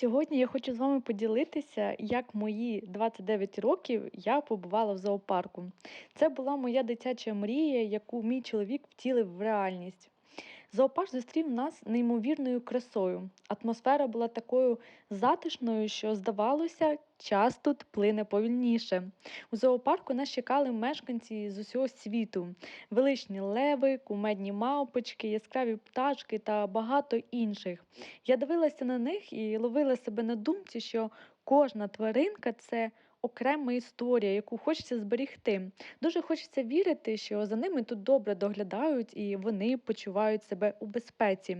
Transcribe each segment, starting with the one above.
Сьогодні я хочу з вами поділитися, як мої 29 років я побувала в зоопарку. Це була моя дитяча мрія, яку мій чоловік втілив в реальність. Зоопарк зустрів нас неймовірною красою. Атмосфера була такою затишною, що здавалося, час тут плине повільніше. У зоопарку нас чекали мешканці з усього світу: величні леви, кумедні мавпочки, яскраві пташки та багато інших. Я дивилася на них і ловила себе на думці, що кожна тваринка це окрема історія, яку хочеться зберігти. Дуже хочеться вірити, що за ними тут добре доглядають і вони почувають себе у безпеці.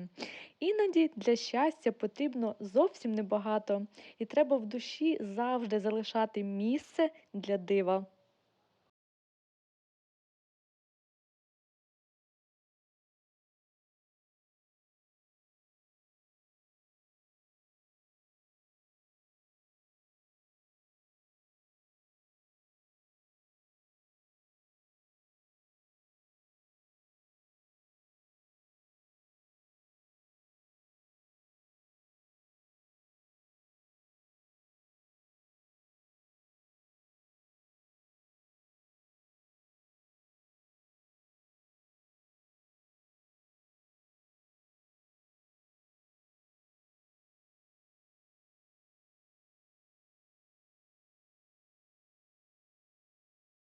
Іноді для щастя потрібно зовсім небагато, і треба в душі завжди залишати місце для дива.